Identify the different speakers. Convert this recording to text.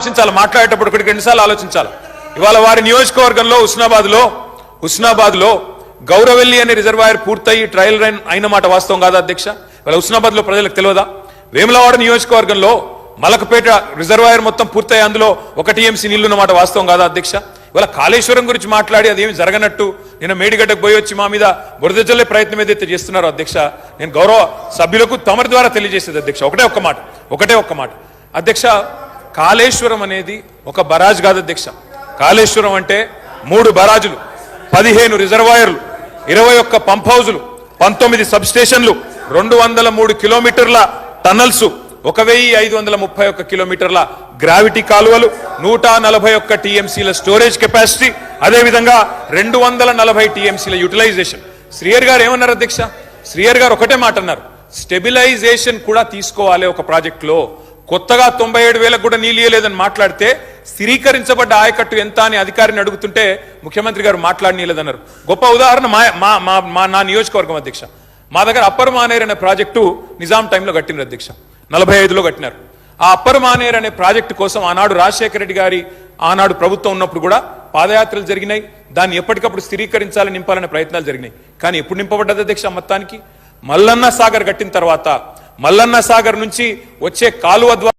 Speaker 1: ఆలోచించాలి మాట్లాడేటప్పుడు ఇక్కడికి ఎన్నిసార్లు ఆలోచించాలి. ఇవాళ వారి నియోజకవర్గంలో హుస్నాబాద్లో హుస్నాబాద్లో గౌరవెల్లి అనే రిజర్వాయర్ పూర్తయి ట్రయల్ రన్ అయిన మాట వాస్తవం కాదా అధ్యక్ష? ఇవాళ హుస్నాబాద్లో ప్రజలకు తెలియదా? వేములవాడ నియోజకవర్గంలో మలకపేట రిజర్వాయర్ మొత్తం పూర్తయి అందులో ఒక టీఎంసీ నీళ్ళు మాట వాస్తవం కాదా అధ్యక్ష? ఇవాళ కాళేశ్వరం గురించి మాట్లాడి అదేమి జరగనట్టు? నేను మేడిగడ్డకు పోయి వచ్చి మా మీద బురద ప్రయత్నం ఏదైతే చేస్తున్నారో అధ్యక్ష నేను గౌరవ సభ్యులకు తమరి ద్వారా తెలియజేసేది అధ్యక్ష. ఒకటే ఒక్క మాట ఒకటే ఒక్క మాట. అధ్యక్ష కాళేశ్వరం అనేది ఒక బరాజ్ కాదు అధ్యక్ష. కాళేశ్వరం అంటే మూడు బరాజులు పదిహేను రిజర్వాయర్లు ఇరవై ఒక్క పంప్ హౌజులు పంతొమ్మిది సబ్ స్టేషన్లు రెండు వందల మూడు కిలోమీటర్ల టన్నల్స్ ఒక వెయ్యి ఐదు వందల ముప్పై ఒక్క కిలోమీటర్ల గ్రావిటీ కాలువలు నూట నలభై ఒక్క టీఎంసీల స్టోరేజ్ కెపాసిటీ అదేవిధంగా రెండు వందల నలభై టీఎంసీల యూటిలైజేషన్. శ్రీయర్ గారు ఏమన్నారు అధ్యక్ష? శ్రీయర్ గారు ఒకటే మాట అన్నారు. స్టెబిలైజేషన్ కూడా తీసుకోవాలి ఒక ప్రాజెక్టులో. కొత్తగా తొంభై ఏడు వేలకు కూడా నీళ్ళు ఇవ్వలేదని మాట్లాడితే స్థిరీకరించబడ్డ ఆయకట్టు ఎంత అని అధికారిని అడుగుతుంటే ముఖ్యమంత్రి గారు మాట్లాడనీయలేదన్నారు. గొప్ప ఉదాహరణ మా మా మా- మా నా నియోజకవర్గం అధ్యక్ష. మా దగ్గర అప్పర్ మానేర్ అనే ప్రాజెక్టు నిజాం టైంలో కట్టినారు అధ్యక్ష. నలభై ఐదులో కట్టినారు. ఆ అప్పర్ మానేర్ అనే ప్రాజెక్టు కోసం ఆనాడు రాజశేఖర రెడ్డి గారి ఆనాడు ప్రభుత్వం ఉన్నప్పుడు కూడా పాదయాత్రలు జరిగినాయి. దాన్ని ఎప్పటికప్పుడు స్థిరీకరించాలని నింపాలనే ప్రయత్నాలు జరిగినాయి. కానీ ఎప్పుడు నింపబడ్డది అధ్యక్ష మొత్తానికి? మల్లన్న సాగర్ కట్టిన తర్వాత మల్లన్న సాగర్ నుంచి వచ్చే కాలువ ద్వారా